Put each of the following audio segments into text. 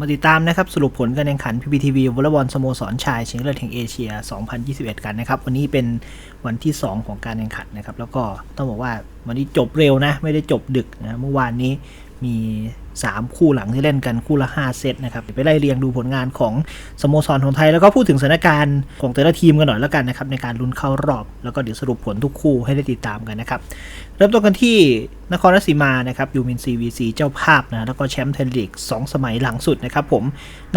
มาติดตามนะครับสรุปผลการแข่งขัน PPTV วอลเลย์บอลสโมสรชายชิงเลิศแห่งเอเชีย 2021 กันนะครับ วันนี้เป็นวันที่ 2 ของการแข่งขันนะครับ แล้วก็ต้องบอกว่าวันนี้จบเร็วนะ ไม่ได้จบดึกนะ เมื่อวานนี้มี 3 คู่หลังที่เล่นกันคู่ละ 5 เซตนะครับไปไล่เรียงดูผลงานของสโมสรของไทย แล้วก็พูดถึงสถานการณ์ของแต่ละทีมกันหน่อยแล้วกันนะครับในการลุ้นเข้ารอบ แล้วก็เดี๋ยวสรุปผลทุกคู่ให้ได้ติดตามกันนะครับเริ่มต้นกันที่นครราชสีมานะครับยูมินซีวีซีเจ้าภาพนะแล้วก็แชมป์ไทยลีก2สมัยหลังสุดนะครับผม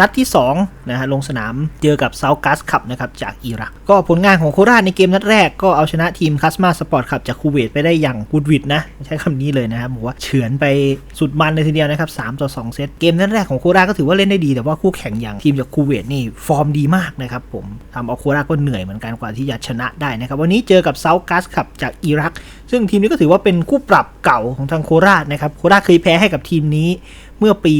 นัดที่2นะฮะลงสนามเจอกับเซาท์กัสคับนะครับจากอิรักก็ผลงานของโคราชในเกมนัดแรกก็เอาชนะทีมคัสมาสปอร์ตคับจากคูเวตไปได้อย่างบุดวิดนะใช้คำนี้เลยนะครับบอกว่าเฉือนไปสุดมันเลยทีเดียวนะครับ3 ต่อ 2 เซต เกมนั้นแรกของโคราก็ถือว่าเล่นได้ดี แต่ว่าคู่แข่งอย่างทีมจากคูเวตนี่ฟอร์มดีมากนะครับผมทำเอาโคราก็เหนื่อยเหมือนกันกว่าที่จะชนะได้นะครับ วันนี้เจอกับเซาท์กัสขับจากอิรัก ซึ่งทีมนี้ก็ถือว่าเป็นคู่ปรับเก่าของทางโคราชนะครับ โคราชเคยแพ้ให้กับทีมนี้ เมื่อปี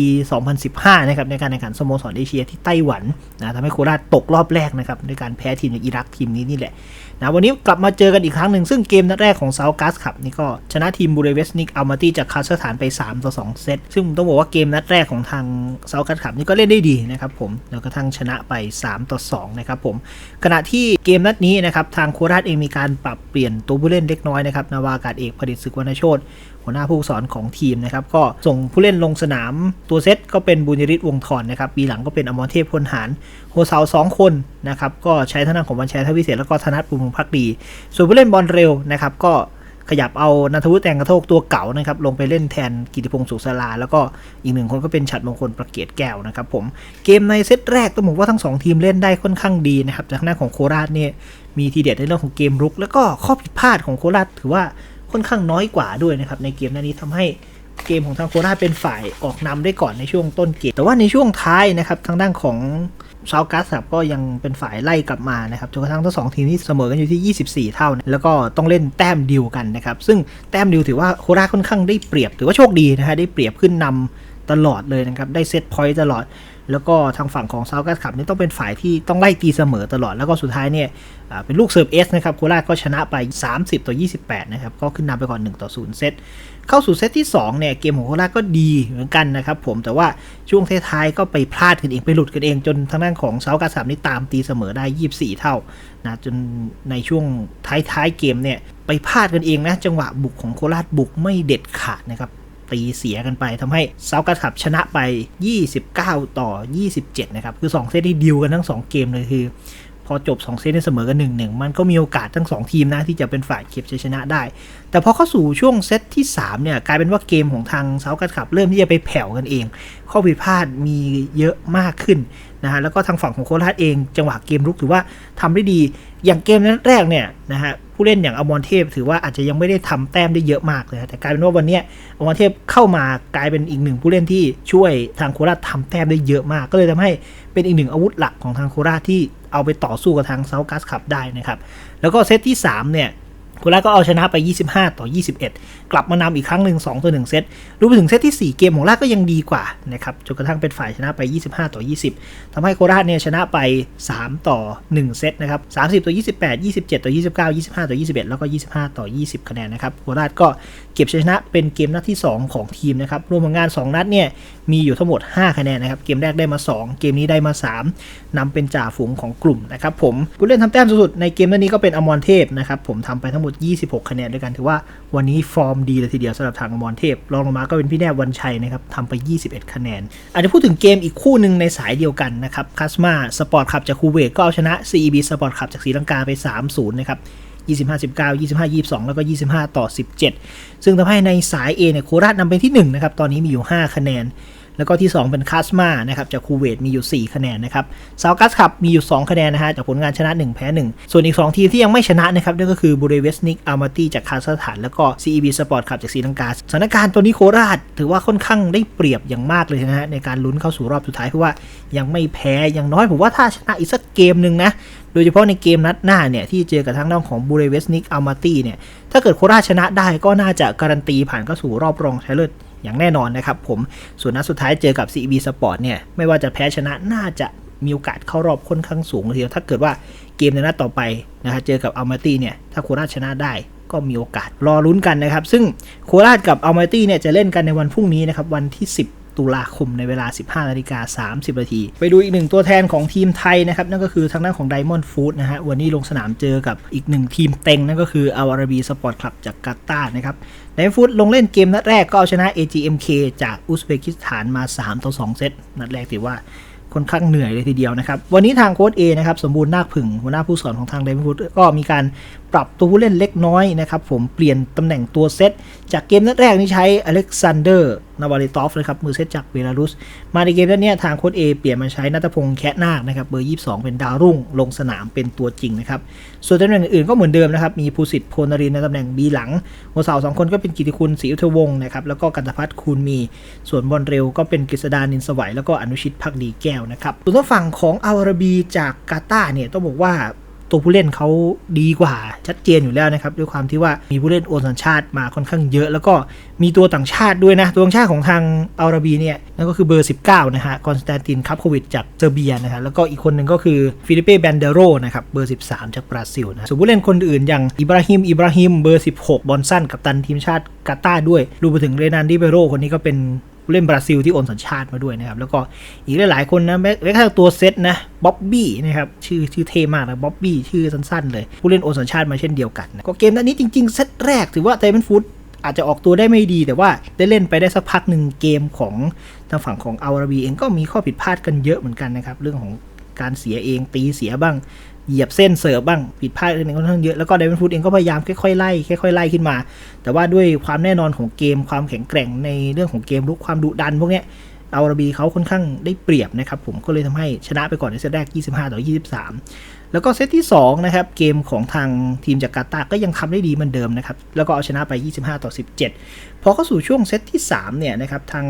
2015 นะครับในการแข่งขันสโมสรเอเชียที่ไต้หวันนะทำให้โคราชตกรอบแรกนะครับด้วยการแพ้ทีมจากอิรักทีมนี้นี่แหละนะวันนี้กลับมาเจอกันอีกครั้งหนึ่ง ซึ่งเกมนัดแรกของเซากัสครับนี่ก็ชนะทีมบูเรเวสนิกอัลมาตีจากคาซัคสถานไป 3 ต่อ 2 เซต ซึ่งต้องบอกว่าเกมนัดแรกของทางเซากัสครับนี่ก็เล่นได้ดีนะครับผมแล้วก็ทั้งชนะไป 3 ต่อ 2 นะครับผม ขณะที่เกมนัดนี้นะครับทางโคราชเองมีการปรับเปลี่ยนตัวผู้เล่นเล็กน้อยนะครับนาวากาศเอกผลิตศึกวรรณโชตหัวหน้าผู้สอนของทีมนะครับก็ส่งผู้เล่นลงสนามตัวเซตก็เป็นบุญยริศวงศ์ทรนะครับปีหลังก็เป็นอมรเทพพลหารโฮเซาสองคนนะครับก็ใช้ท่างด้านของบัญชัยทวิเศษแล้วก็ธนัทปุมงพักดี ส่วนผู้เล่นบอลเร็วนะครับก็ขยับเอานัทวุฒิแตงกระโทกตัวเก่านะครับลงไปเล่นแทนกิติพงศ์สุขสลา แล้วก็อีกหนึ่งคนก็เป็นฉัดมงคลประเกียรแก้วนะครับผมเกมในเซตแรกต้องบอกว่าทั้งสองทีมเล่นได้ค่อนข้างดีนะครับจากหน้าของโคราชเนี่ยมีทีเด็ดในเรื่องของเกมรุก แล้วก็ข้อผิดพลาดของโคราชถือว่าค่อนข้างน้อยกว่าด้วยนะครับในเกมนั้นนี้ทำให้ เกมของทางโคราชเป็นฝ่ายออกนำได้ก่อนในช่วงต้นเกมแต่ว่าในช่วงท้ายนะครับทางด้านของซาวกัสครับก็ยังเป็นฝ่ายไล่กลับมานะครับจนกระทั่งทั้งสองทีมที่เสมอกันอยู่ที่ 24 เท่านะแล้วก็ต้องเล่นแต้มดิวกันนะครับ ซึ่งแต้มดิวถือว่าโคราชค่อนข้างได้เปรียบ ถือว่าโชคดีนะฮะได้เปรียบขึ้นนำตลอดเลยนะครับ ได้เซตพอยต์ตลอด แล้วก็ทางฝั่งของซาวกัสขับนี่ต้องเป็นฝ่ายที่ต้องไล่ตีเสมอตลอด แล้วก็สุดท้ายเนี่ยเป็นลูกเสิร์ฟเอสนะครับโคราชก็ชนะไป 30 ต่อ 28 นะครับ ก็ขึ้นนำไปก่อน 1 ต่อ 0 เซต เข้าสู่เซตที่ 2 เนี่ย เกมของโคราชก็ดีเหมือนกันนะครับผม แต่ว่าช่วงท้ายๆก็ไปพลาดกันเอง ไปหลุดกันเอง จนทางด้านของเซากาสามนี่ตามตีเสมอได้ 24 เท่านะจนในช่วงท้ายๆเกมเนี่ยไปพลาดกันเองนะจังหวะบุกของโคราชบุกไม่เด็ดขาดนะครับ ตีเสียกันไปทำให้เซากัสขับชนะไป 29 ต่อ 27 นะครับ คือ 2 เซตที่ดิวกันทั้ง 2 เกมเลยคือ พอจบ 2 เซตเสมอกัน 1-1 มันก็มีโอกาสทั้ง 2 ทีมนะที่จะเป็นฝ่ายเก็บชัยชนะได้ แต่พอเข้าสู่ช่วงเซตที่ 3 เนี่ย กลายเป็นว่าเกมของทางเซากัสขับเริ่มที่จะไปแผ่วกันเอง ข้อผิดพลาดมีเยอะมากขึ้นนะฮะแล้วก็ทางฝั่งของโคราชเองจังหวะเกมรุกถือว่าทำได้ดีอย่างเกมนั้นแรกเนี่ยนะฮะ ผู้เล่นอย่างอมรเทพ ถือว่าอาจจะยังไม่ได้ทำแต้มได้เยอะมากเลยแต่กลายเป็นว่าวันนี้อมรเทพเข้ามากลายเป็นอีกหนึ่งผู้เล่นที่ช่วยทางโคราชทำแต้มได้เยอะมาก ก็เลยทำให้เป็นอีกหนึ่งอาวุธหลักของทางโคราชที่เอาไปต่อสู้กับทางเซาท์กัสขับได้นะครับแล้วก็เซตที่สามเนี่ย โคราชก็เอาชนะไป 25 ต่อ 21 กลับมานำอีกครั้งหนึ่ง2ต่อ1เซตรู้ไปถึงเซตที่ 4 เกมของราชก็ยังดีกว่านะครับจนกระทั่งเป็นฝ่ายชนะไป 25 ต่อ 20ทำให้โคราชเนี่ยชนะไป 3 ต่อ 1 เซตนะครับ 30 ต่อ 28 27 ต่อ 29 25 ต่อ 21 แล้วก็ 25 ต่อ 20 คะแนนนะครับโคราชก็เก็บชัยชนะเป็นเกมนัดที่ 2 ของทีมนะครับรวมผลงาน 2 นัดเนี่ยมีอยู่ทั้งหมด 5 คะแนนนะครับเกมแรกได้มา 2 เกมนี้ได้มา 3นำเป็นจ่าฝูงของกลุ่มนะครับผมผู้เล่นทำแต้มสุดในเกมนัดนี้ก็เป็นอมรเทพนะครับผมทำไปทั้งหมด26 คะแนนด้วยกันถือว่าวันนี้ฟอร์มดีเลยทีเดียวสำหรับทางมอมรเทพรองลงมาก็เป็นพี่แนบวันชัยนะครับทำไป 21 คะแนน อาจจะพูดถึงเกมอีกคู่หนึ่งในสายเดียวกันนะครับคัสมาสปอร์ตคลับจากคูเวตก็เอาชนะ CEB สปอร์ตคลับจากศรีลังกาไป 3-0 นะครับ25 19 25 22 แล้วก็ 25 ต่อ 17 ซึ่งทำให้ในสาย A เนี่ยโคราชนำเป็นที่ 1 นะครับ ตอนนี้มีอยู่ 5 คะแนน แล้วก็ที่ 2 เป็นคาสมานะครับจากคูเวตมีอยู่ 4 คะแนนนะครับซาวกัสคับมีอยู่ 2 คะแนนนะฮะจากผลงานชนะ 1 แพ้ 1 ส่วนอีก 2 ทีมที่ยังไม่ชนะนะครับนั่นก็คือบูเรเวสนิกอัลมาตีจากคาซัคสถาน แล้วก็ CEB Sport ครับจากศรีลังกาสถานการณ์ตัวนี้โคราช ถือว่าค่อนข้างได้เปรียบอย่างมากเลยนะฮะในการลุ้นเข้าสู่รอบสุดท้ายเพราะว่ายังไม่แพ้อย่างน้อยผมว่าถ้าชนะอีกสักเกมหนึ่งนะโดยเฉพาะในเกมนัดหน้าเนี่ยที่เจอกับทางด้านของบูเรเวสนิกอัลมาตีเนี่ยถ้าเกิดโคราชชนะได้ก็น่าจะการันตีผ่านเข้าสู่รอบรองชนะเลิศ อย่างแน่นอนนะครับผม ส่วนนัดสุดท้ายเจอกับ CB Sport เนี่ย ไม่ว่าจะแพ้ชนะน่าจะมีโอกาสเข้ารอบค่อนข้างสูงเลยทีเดียวถ้าเกิดว่าเกมในนัดต่อไปนะฮะเจอกับอัลมาตีเนี่ย ถ้าโคราชชนะได้ก็มีโอกาสรอลุ้นกันนะครับ ซึ่งโคราชกับอัลมาตีเนี่ยจะเล่นกันในวันพรุ่งนี้นะครับวันที่ 10 ตุลาคมในเวลา 15นาฬิกา30นาทีไปดูอีกหนึ่งตัวแทนของทีมไทยนะครับ นั่นก็คือทางด้านของ Diamond Food นะฮะวันนี้ลงสนามเจอกับอีกหนึ่งทีมเต็ง นั่นก็คืออ w ารบีสปอร์ตคลับจากกาตาร์นะครับ Diamond Food ลงเล่นเกมนัดแรกก็เอาชนะ AGMK จากอุซเบกิสถานมา 3 ต่อ 2 เซตนัดแรกถือว่าค่อนข้างเหนื่อยเลยทีเดียวนะครับ วันนี้ทางโค้ชเอนะครับ สมบูรณ์นาคผึ่งหัวหน้าผู้สอนของทางเดนฟูดก็มีการ ปรับตัวผู้เล่นเล็กน้อยนะครับผมเปลี่ยนตำแหน่งตัวเซตจากเกมนัดแรกนี่ใช้อเล็กซานเดอร์นาวาริตอฟนะครับมือเซตจากเบลารุส มาในเกมนัดเนี้ยทางโค้ชเอเปลี่ยนมาใช้นัทพงษ์แคะนาคนะครับเบอร์ 22 เป็นดาวรุ่ง ลงสนามเป็นตัวจริงนะครับส่วนตำแหน่งอื่นๆก็เหมือนเดิมนะครับมีภูสิทธิ์โพนรินทร์ในตำแหน่งบีหลังหัวเสาสองคนก็เป็นกิติคุณศรีอุทวงศ์นะครับแล้วก็กันตพัฒน์คูณมี ส่วนบอลเร็วก็เป็นกฤษดานินสวัยแล้วก็อนุชิตพักดีแก้วนะครับส่วนฝั่งของอาวาบีจากกาตาร์เนี่ยต้องบอกว่า ตัวผู้เล่นเขาดีกว่าชัดเจนอยู่แล้วนะครับ ด้วยความที่ว่ามีผู้เล่นโอนสัญชาติมาค่อนข้างเยอะ แล้วก็มีตัวต่างชาติด้วยนะ ตัวต่างชาติของทางอาราบีเนี่ยนั่นก็คือเบอร์ 19 นะฮะคอนสแตนตินคัพโควิดจากเซอร์เบียนะฮะแล้วก็อีกคนหนึ่งก็คือฟิลิเป้แบนเดโรนะครับเบอร์ 13 จากบราซิลนะส่วนผู้เล่นคนอื่นอย่างอิบราฮิมอิบราฮิมเบอร์ 16 บอลสันกับตันทีมชาติกาตาร์ด้วยรวมไปถึงเรนันดิเบโรคนนี้ก็เป็น เล่นบราซิลที่โอนสัญชาติมาด้วยนะครับ แล้วก็อีกหลายๆคนนะแม้แม้กระทั่งตัวเซตนะบ๊อบบี้นะครับชื่อชื่อเท่มากนะบ๊อบบี้ชื่อสั้นๆ เลย ผู้เล่นโอนสัญชาติมาเช่นเดียวกันนะก็เกมนัดนี้จริงๆ เซตแรกถือว่าไทมันฟูดอาจจะออกตัวได้ไม่ดี แต่ว่าได้เล่นไปได้สักพักหนึ่งเกมของทางฝั่งของอาราบีเองก็มีข้อผิดพลาดกันเยอะเหมือนกันนะครับเรื่องของ การเสียเองตีเสียบ้าง เหยียบเส้นเสิร์ฟบ้างผิดพลาดกันค่อนข้างเยอะแล้วก็ไดมอนฟูดเองก็พยายามค่อยๆไล่ค่อยๆไล่ขึ้นมา แต่ว่าด้วยความแน่นอนของเกมความแข็งแกร่งในเรื่องของเกมลุกความดุดันพวกเนี้ยอาราบีเขาค่อนข้างได้เปรียบนะครับผมก็เลยทำให้ชนะไปก่อนในเซตแรก 25 ต่อ 23 แล้วก็เซตที่2นะครับเกมของทางทีมจากกาตาร์ก็ยังทำได้ดีเหมือนเดิมนะครับแล้วก็เอาชนะไป 25 ต่อ 17 พอเข้าสู่ช่วงเซตที่3เนี่ยนะครับทาง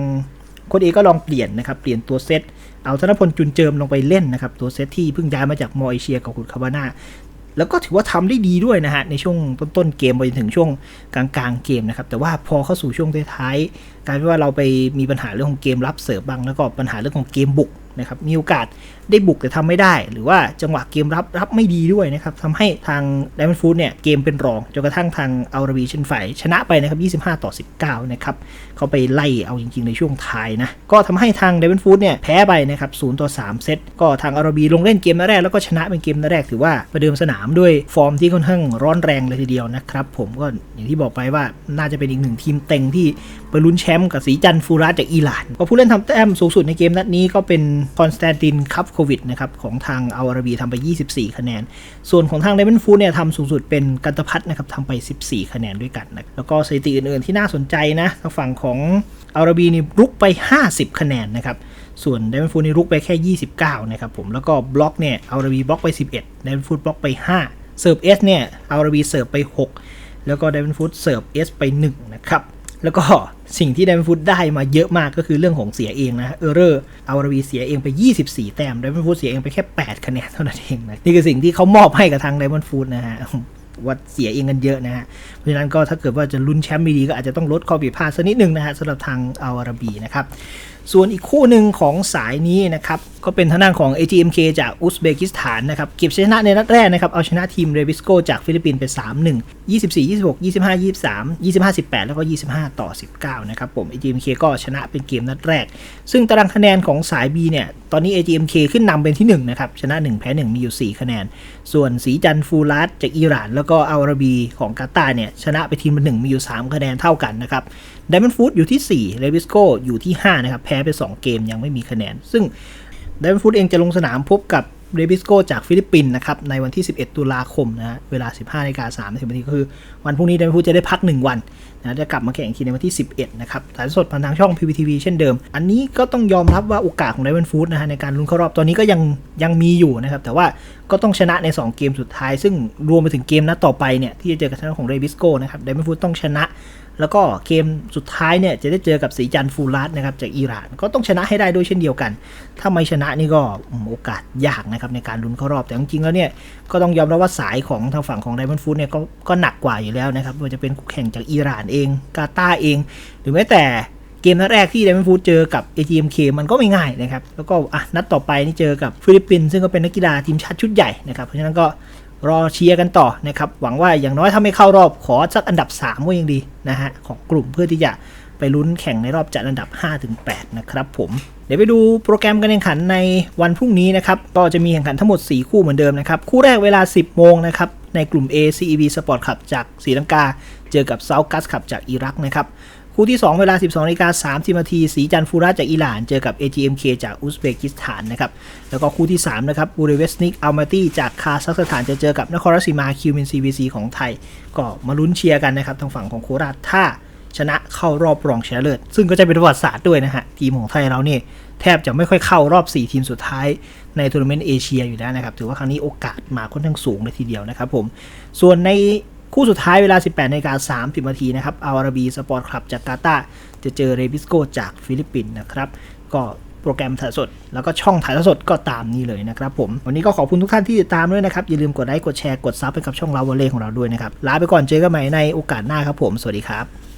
โค้ชเอก็ลองเปลี่ยนนะครับเปลี่ยนตัวเซต เอาธนพลจุนเจิมลงไปเล่นนะครับ ตัวเซตที่เพิ่งย้ายมาจากมอเอเชียกับคุณคาบาน่าแล้วก็ถือว่าทำได้ดีด้วยนะฮะ ในช่วงต้นๆเกมไปจนถึงช่วงกลางๆเกมนะครับ แต่ว่าพอเข้าสู่ช่วงท้ายๆกลายเป็นว่าเราไปมีปัญหาเรื่องของเกมรับเสิร์ฟบ้างแล้วก็ปัญหาเรื่องของเกมบุก นะครับมีโอกาสได้บุกแต่ทำไม่ได้ หรือว่าจังหวะเกมรับรับไม่ดีด้วยนะครับทำให้ทางไดมอนด์ฟูดเนี่ยเกมเป็นรองจนกระทั่งทางอาราบีเชนไฟชนะไปนะครับ25 ต่อ 19 นะครับเขาไปไล่เอาจริง ๆ ในช่วงท้ายนะ ก็ทำให้ทางไดมอนด์ฟูดเนี่ยแพ้ไปนะครับ0ต่อ 3 เซตก็ทางอาราบีลงเล่นเกมนัดแรกแล้วก็ชนะเป็นเกมนัดแรกถือว่าประเดิมสนามด้วยฟอร์มที่ค่อนข้างร้อนแรงเลยทีเดียวนะครับผมก็อย่างที่บอกไปว่าน่าจะเป็นอีกหนึ่งทีมเต็งที่ ไปลุ้นแชมป์กับสีจันฟูรัสจากอิหร่านก็ผู้เล่นทำแต้มสูงสุดในเกมนัดนี้ก็เป็นคอนสแตนตินคัพโควิดนะครับของทางอาราบีทำไป 24 คะแนน ส่วนของทางไดมอนฟูดเนี่ยทำสูงสุดเป็นกันตพัฒนะครับทำไป 14 คะแนนด้วยกันนะแล้วก็สถิติอื่นๆที่น่าสนใจนะทางฝั่งของอาราบีนี่รุกไป 50 คะแนนนะครับส่วนไดมอนฟูดนี่รุกไปแค่ 29 นะครับผม แล้วก็บล็อกเนี่ยอาราบีบล็อกไป 11ไดมอนฟูดบล็อกไป 5 เสิร์ฟเอสเนี่ยอาราบีเสิร์ฟไป 6 แล้วก็ไดมอนฟูดเสิร์ฟเอสไป 1 นะครับ แล้วก็สิ่งที่ไดมอนด์ฟูดได้มาเยอะมากก็คือเรื่องของเสียเองนะเออร์เรอร์อาราบีเสียเองไป 24 แต้มไดมอนด์ฟูดเสียเองไปแค่ 8 คะแนนเท่านั้นเองนะนี่คือสิ่งที่เขามอบให้กับทางไดมอนด์ฟูดนะฮะว่าเสียเองกันเยอะนะฮะ เพราะฉะนั้นก็ถ้าเกิดว่าจะลุ้นแชมป์ไม่ดีก็อาจจะต้องลดข้อผิดพลาดสักนิดนึงนะฮะสำหรับทางอาราบีนะครับส่วนอีกคู่หนึ่งของสายนี้นะครับ ก็เป็นทางด้านของ ATMK จากอุซเบกิสถานนะครับ เก็บชนะในนัดแรกนะครับ เอาชนะทีมเรวิสโกจากฟิลิปปินส์ไป 3-1 24 26 25 23 25 18 แล้วก็ 25 ต่อ 19 นะครับผม ATMK ก็ชนะเป็นเกมนัดแรก ซึ่งตารางคะแนนของสาย B เนี่ย ตอนนี้ ATMK ขึ้นนำเป็นที่ 1 นะครับ ชนะ 1 แพ้ 1 มีอยู่ 4 คะแนน ส่วนสีจันฟูรัสจากอิหร่าน แล้วก็อาราบีของกาตาร์เนี่ยชนะไปทีมละหนึ่งมีอยู่ 3 คะแนนเท่ากันนะครับไดมอนด์ฟูดอยู่ที่ 4 เลวิสโกอยู่ที่ 5 นะครับ แพ้ไป 2 เกมยังไม่มีคะแนน ซึ่งไดมอนด์ฟูดเองจะลงสนามพบกับ เรบิสโกจากฟิลิปปินส์นะครับในวันที่ 11 ตุลาคมนะฮะเวลา 15นาฬิกา30นาทีก็คือ วันพรุ่งนี้ดมอนด์ฟูจะได้พัก 1 วันนะจะกลับมาแข่งอีกทีในวันที่ 11 นะครับถ่ายสดผ่านทางช่อง PPTV เช่นเดิม อันนี้ก็ต้องยอมรับว่าโอกาสของไดมอนฟูดนะฮะในการลุ้นเข้ารอบตอนนี้ก็ยังยังมีอยู่นะครับ แต่ว่าก็ต้องชนะใน 2 เกมสุดท้าย ซึ่งรวมไปถึงเกมนัดต่อไปเนี่ยที่จะเจอกับทางของเรบิสโกนะครับไดมอนฟูดต้องชนะแล้วก็เกมสุดท้ายเนี่ยจะได้เจอกับสีจันฟูรัสนะครับจากอิหร่านก็ต้องชนะให้ได้ด้วยเช่นเดียวกัน ถ้าไม่ชนะนี่ก็โอกาสยากนะครับในการลุ้นเข้ารอบแต่จริงๆแล้วเนี่ยก็ต้องยอมรับว่าสายของทางฝั่งของไดมอนด์ฟูดเนี่ยก็ก็หนักกว่าอยู่แล้วนะครับไม่ว่าจะเป็นคู่แข่งจากอิหร่านเองกาตาร์เอง หรือแม้แต่เกมนัดแรกที่ไดมอนด์ฟูดเจอกับ ATMK มันก็ไม่ง่ายนะครับแล้วก็อะนัดต่อไปนี่เจอกับฟิลิปปินส์ซึ่งก็เป็นนักกีฬาทีมชาติชุดใหญ่นะครับเพราะฉะนั้นก็รอเชียร์กันต่อนะครับหวังว่าอย่างน้อยถ้าไม่เข้ารอบขอสักอันดับ3ก็ยังดีนะฮะของกลุ่มเพื่อที่จะ ไปลุ้นแข่งในรอบจัดอันดับ 5-8 นะครับผม เดี๋ยวไปดูโปรแกรมการแข่งขันในวันพรุ่งนี้นะครับ ก็จะมีแข่งขันทั้งหมด 4 คู่เหมือนเดิมนะครับ คู่แรกเวลา 10 โมงนะครับ ในกลุ่ม A CEV Sport Club จากศรีลังกา เจอกับ South Gas Club จากอิรักนะครับ คู่ที่ 2 เวลา 12นาฬิกา30นาทีสีจันฟูราจากอิหร่าน เจอกับ AGMK จากอุซเบกิสถานนะครับ แล้วก็คู่ที่ 3 นะครับบูเรเวสนิกอัลมาตี้จากคาซัคสถานจะเจอกับนครราชสีมาคิวมินซีบีซีของไทย ก็มาลุ้นเชียร์กันนะครับทางฝั่งของโคราชถ้า ชนะเข้ารอบรองชนะเลิศซึ่งก็จะเป็นประวัติศาสตร์ด้วยนะฮะ ทีมของไทยเราเนี่ยแทบจะไม่ค่อยเข้ารอบ 4 ทีมสุดท้ายในทัวร์นาเมนต์เอเชียอยู่แล้วนะครับ ถือว่าครั้งนี้โอกาสมาค่อนข้างสูงเลยทีเดียวนะครับผม ส่วนในคู่สุดท้ายเวลา 18นาฬิกา30นาทีนะครับ อาราบีสปอร์ตคลับจากกาตาจะเจอเรบิสโกจากฟิลิปปินส์นะครับ ก็โปรแกรมถ่ายสด แล้วก็ช่องถ่ายสดก็ตามนี้เลยนะครับผม วันนี้ก็ขอบคุณทุกท่านที่ติดตามด้วยนะครับ อย่าลืมกดไลค์ กดแชร์ กดซับให้กับช่องเราวอลเล่ของเราด้วยนะครับ ลาไปก่อนเจอกันใหม่ในโอกาสหน้าครับผม สวัสดีครับ